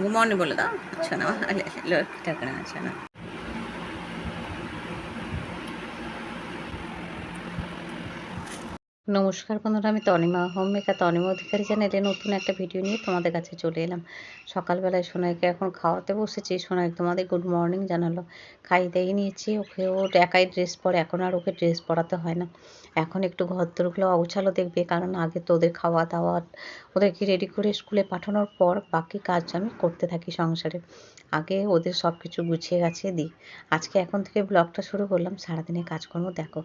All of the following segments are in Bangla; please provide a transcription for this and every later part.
গুড মর্নিং বলে দাও আচ্ছা না নমস্কার বন্ধুরা, আমি তনিমা হোম মেকার তনিমা অধিকারী চ্যানেলে নতুন একটা ভিডিও নিয়ে তোমাদের কাছে চলে এলাম। সকালবেলায় সোনাইকে এখন খাওয়াতে বসেছি। সোনাই তোমাদের গুড মর্নিং জানালো। খাই দিয়ে নিয়েছি, ওকে ও একাই ড্রেস পরে, এখন আর ওকে ড্রেস পরাতে হয় না। এখন একটু ঘর দরগুলো অগোছালো দেখবে, কারণ আগে তো ওদের খাওয়া দাওয়া, ওদেরকে রেডি করে স্কুলে পাঠানোর পর বাকি কাজ আমি করতে থাকি সংসারে। আগে ওদের সব কিছু গুছিয়ে গাছিয়ে দিই। আজকে এখন থেকে ব্লগটা শুরু করলাম, সারাদিনের কাজকর্ম দেখো।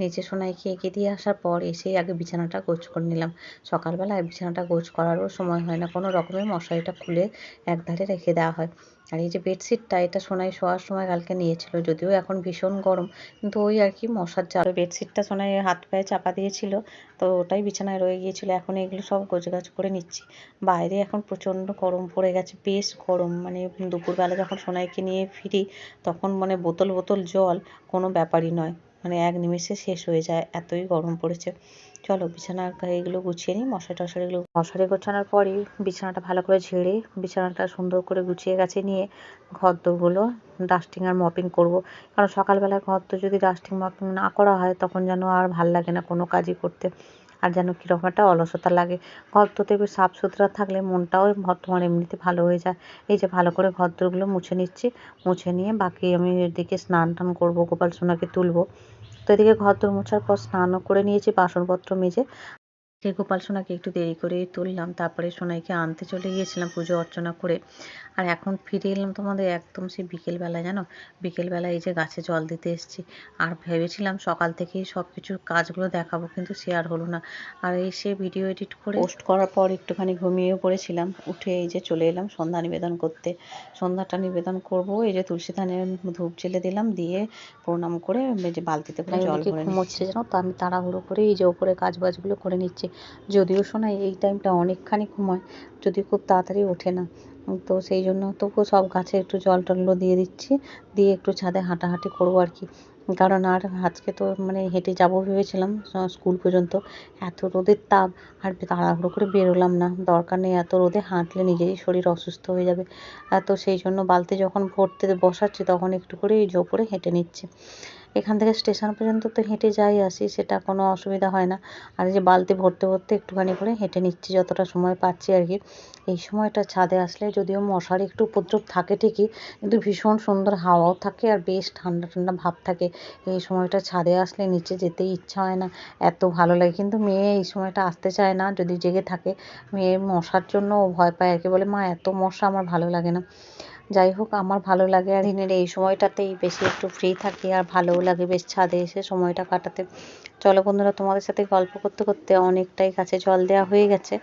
নিচে সোনাইকে এগিয়ে দিয়ে আসার পর এসেই আগে বিছানাটা গোছ করে নিলাম। সকালবেলায় বিছানাটা গোছ করারও সময় হয় না। কোনো রকমের মশারিটা খুলে একধারে রেখে দেওয়া হয়। আর এই যে বেডশিটটা, এটা সোনাই শোয়ার সময় কালকে নিয়েছিল, যদিও এখন ভীষণ গরম। কিন্তু ওই আর কি মশার জাল বেডশিটটা সোনাই হাত পায়ে চাপা দিয়েছিল, তো ওটাই বিছানায় রয়ে গিয়েছিল। এখন এগুলো সব গোছগাছ করে নিচ্ছি। বাইরে এখন প্রচণ্ড গরম পড়ে গেছে, বেশ গরম। মানে দুপুরবেলা যখন সোনাইকে নিয়ে ফিরি, তখন মানে বোতল বোতল জল, কোনো ব্যাপারই নয়। মানে এক নিমেষে শেষ হয়ে যায়, এতই গরম পড়েছে। চলো বিছানার এগুলো গুছিয়ে নিই, মশারি টশারি এগুলো মশারি গোছানোর পরই বিছানাটা ভালো করে ঝেড়ে, বিছানাটা সুন্দর করে গুছিয়ে গেছে নিয়ে ঘর দোরগুলো ডাস্টিং আর মপিং করব। কারণ সকালবেলা ঘর তো যদি ডাস্টিং মপিং না করা হয়, তখন যেন আর ভালো লাগে না কোনো কাজই করতে। আর যেন কীরকম একটা অলসতা লাগে। ঘর তো দেখবে সাফ সুতরা থাকলে মনটাও তোমার এমনিতে ভালো হয়ে যায়। এই যে ভালো করে ঘর দোরগুলো মুছে নিচ্ছি, মুছে নিয়ে বাকি আমি এদিকে স্নান টান করব, গোপাল সোনাকে তুলবো। তো এদিকে ঘর দোর মোছার পর স্নানও করে নিয়েছি, বাসনপত্র মেজে। যে গোপাল সোনাকে একটু দেরি করে তুললাম তারপরে সোনাইকে আনতে চলে গিয়েছিলাম পুজো অর্চনা করে। আর এখন ফিরে এলাম তোমাদের একদম সেই বিকেলবেলা জানো? বিকেলবেলা এই যে গাছে জল দিতে এসেছি। আর ভেবেছিলাম সকাল থেকেই সব কিছু কাজগুলো দেখাবো কিন্তু শেয়ার হলো না। আর এসে ভিডিও এডিট করে পোস্ট করার পর একটুখানি ঘুমিয়েও পড়েছিলাম উঠে এই যে চলে এলাম সন্ধ্যা নিবেদন করতে। সন্ধ্যাটা নিবেদন করব এই যে তুলসী ধানে ধূপ জেলে দিলাম দিয়ে প্রণাম করে যে বালতিতে করে জল ভরে জানো? তো আমি তাড়াহুড়ো করে এই যে ওপরে কাজ বাজগুলো করে নিচ্ছি। যদিও শোনাই এই টাইমটা অনেকখানি ঘুমায় যদি খুব তাড়াতাড়ি ওঠে না। তো সেই জন্য তবুও সব গাছে একটু জল টলগুলো দিয়ে দিচ্ছি, দিয়ে একটু ছাদে হাঁটাহাঁটি করব আর কি। কারণ আর আজকে তো মানে হেঁটে যাব ভেবেছিলাম স্কুল পর্যন্ত। এত রোদের তাপ, আর তাড়াহুড়ো করে বেরোলাম না। দরকার নেই এত রোদে হাঁটলে নিজেরই শরীর অসুস্থ হয়ে যাবে। তো সেই জন্য বালতি যখন ভরতে বসাচ্ছি, তখন একটু করে এই জোপরে হেঁটে নিচ্ছে। এখান থেকে স্টেশন পর্যন্ত তো হেঁটে যাই আসি, সেটা কোনো অসুবিধা হয় না। আর এই যে বালতি ভরতে ভরতে একটুখানি করে হেঁটে নিচ্ছি, যতটা সময় পাচ্ছি আর কি। এই সময়টা ছাদে আসলে যদিও মশার একটু উপদ্রব থাকে ঠিকই, কিন্তু ভীষণ সুন্দর হাওয়াও থাকে আর বেশ ঠান্ডা ঠান্ডা ভাব থাকে। এই সময়টা ছাদে আসলে নিচে যেতেই ইচ্ছা হয় না, এত ভালো লাগে। কিন্তু মেয়ে এই সময়টা আসতে চায় না, যদি জেগে থাকে। মেয়ে মশার জন্য ভয় পায় আর কি বলে, মা, এত মশা, আমার ভালো লাগে না। যাই হোক, আমার ভালো লাগে আর দিনের এই সময়টাতেই বেশি একটু ফ্রি থাকি আর ভালোও লাগে। বেশ ছাদে এসে সময়টা কাটাতে। চলো বন্ধুরা, তোমাদের সাথে গল্প করতে করতে অনেকটাই কাছে জল দেওয়া হয়ে গেছে।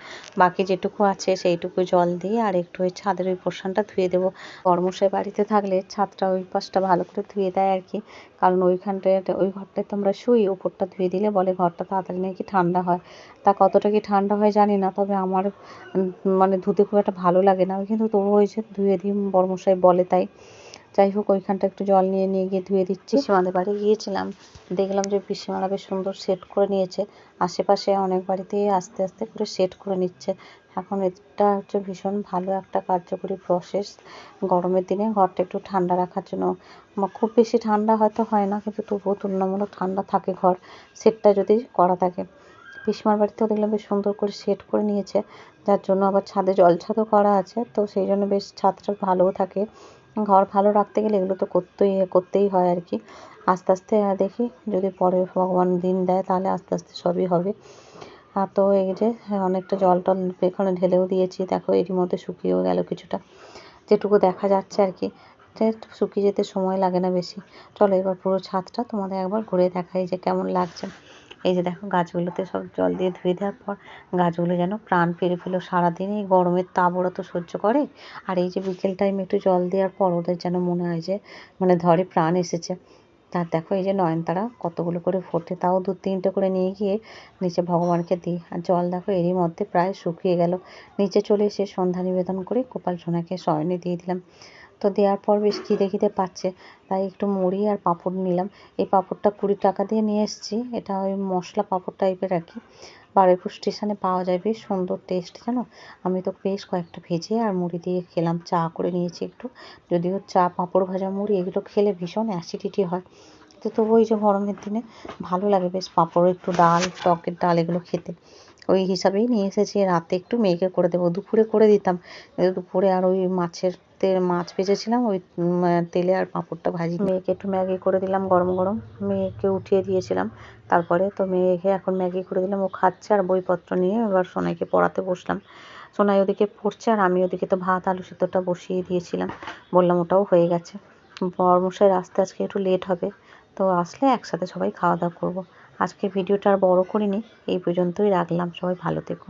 বাকি যেটুকু আছে সেইটুকু জল দিয়ে আর একটু ওই ছাদের ওই পোর্শনটা ধুয়ে দেবো। কর্মশাই বাড়িতে থাকলে ছাদটা ওই পাশটা ভালো করে ধুয়ে দেয় আর কি। কারণ ওইখানটায়, ওই ঘরটায় তো আমরা শুই, ওপরটা ধুয়ে দিলে বলে ঘরটা তাড়াতাড়ি নাকি ঠান্ডা হয়। তা কতটা কি ঠান্ডা হয় জানি না, তবে আমার মানে ধুতে খুব একটা ভালো লাগে না। কিন্তু তবু যে ধুয়ে দিই বড়মশাই বলে তাই। যাই হোক, ওইখানটা একটু জল নিয়ে নিয়ে গিয়ে ধুয়ে দিচ্ছি। পিসিমাদের বাড়ি গিয়েছিলাম। দেখলাম যে পিসিমারা বেশ সুন্দর সেট করে নিয়েছে। আশেপাশে অনেক বাড়িতেই আস্তে আস্তে করে সেট করে নিচ্ছে। এখন এটা হচ্ছে ভীষণ ভালো একটা কার্যকরী প্রসেস গরমের দিনে ঘরটা একটু ঠান্ডা রাখার জন্য। খুব বেশি ঠান্ডা হয়তো হয় না, কিন্তু তবুও তুলনামূলক ঠান্ডা থাকে ঘর। সেটটা যদি করা থাকে। পিসিমার বাড়িতেও দেখলাম বেশ সুন্দর করে সেট করে নিয়েছে। যার জন্য আবার ছাদে জল ছাদও করা আছে। তো সেই জন্য বেশ ছাদটা ভালোও থাকে। ঘর ভালো রাখতে গেলে এগুলো তো করতেই করতেই হয় আর কি। আস্তে আস্তে দেখি যদি পরে ভগবান দিন দেয় তাহলে আস্তে আস্তে সবই হবে। আর তো এই যে, অনেকটা জল টল এখানে ঢেলেও দিয়েছি। দেখো, এরই মধ্যে শুকিয়েও গেল কিছুটা। যেটুকু দেখা যাচ্ছে আর কি শুকিয়ে যেতে সময় লাগে না বেশি। চলো এবার পুরো ছাদটা তোমাদের একবার ঘুরে দেখাই যে কেমন লাগছে। এই যে দেখো গাছগুলোতে সব জল দিয়ে ধুয়ে দেওয়ার পর গাছগুলো যেন প্রাণ ফিরে পেল সারাদিন। এই গরমের তাপ ওরা তো সহ্য করে। আর এই যে বিকেল টাইমে একটু জল দেওয়ার পর ওদের যেন মনে হয় যে মানে ধরে প্রাণ এসেছে। তার দেখো এই যে নয়নতারা কতগুলো করে ফোটে, তাও দু তিনটে করে নিয়ে গিয়ে নিচে ভগবানকে দিই আর জল দেখো এরই মধ্যে প্রায় শুকিয়ে গেল। নিচে চলে এসে সন্ধ্যা নিবেদন করে গোপাল সোনাকে শয়নে দিয়ে দিলাম। তো দেওয়ার পর বেশ খিদে খিদে পাচ্ছে। তাই একটু মুড়ি আর পাঁপড় নিলাম। এই পাঁপড়টা কুড়ি টাকা দিয়ে নিয়ে এসেছি। এটা ওই মশলা পাঁপড় টাইপের আর কি। বারুইপুর স্টেশনে পাওয়া যায়। বেশ সুন্দর টেস্ট, জানো? আমি তো বেশ কয়েকটা ভেজে আর মুড়ি দিয়ে খেলাম। চা করে নিয়েছি একটু। যদিও চা, পাঁপড় ভাজা, মুড়ি এগুলো খেলে ভীষণ অ্যাসিডিটি হয়। তো তবু ওই যে গরমের দিনে ভালো লাগে। বেশ পাঁপড় একটু ডাল, টকের ডাল এগুলো খেতে। ওই হিসাবেই নিয়ে এসেছি। রাতে একটু মেয়েকে করে দেবো। দুপুরে করে দিতাম। দুপুরে আর ওই মাছের তেল মাছ ভেজেছিলাম। ওই তেলে আর পাঁপড়টা ভাজি। মেয়েকে একটু ম্যাগি করে দিলাম গরম গরম। মেয়েকে উঠিয়ে দিয়েছিলাম। তারপরে তো মেয়েকে এখন ম্যাগি করে দিলাম। ও খাচ্ছে আর বইপত্র নিয়ে এবার সোনাইকে পড়াতে বসলাম। সোনাই ওদিকে পড়ছে আর আমি ওদিকে তো ভাত, আলু সিদ্ধটা বসিয়ে দিয়েছিলাম। বললাম ওটাও হয়ে গেছে। বরমশাইয়ের আসতে আজকে একটু লেট হবে। তো আসলে একসাথে সবাই খাওয়া দাওয়া করব। আজকে ভিডিওটা আর বড় করিনি এই পর্যন্তই রাখলাম। সবাই ভালো থেকো।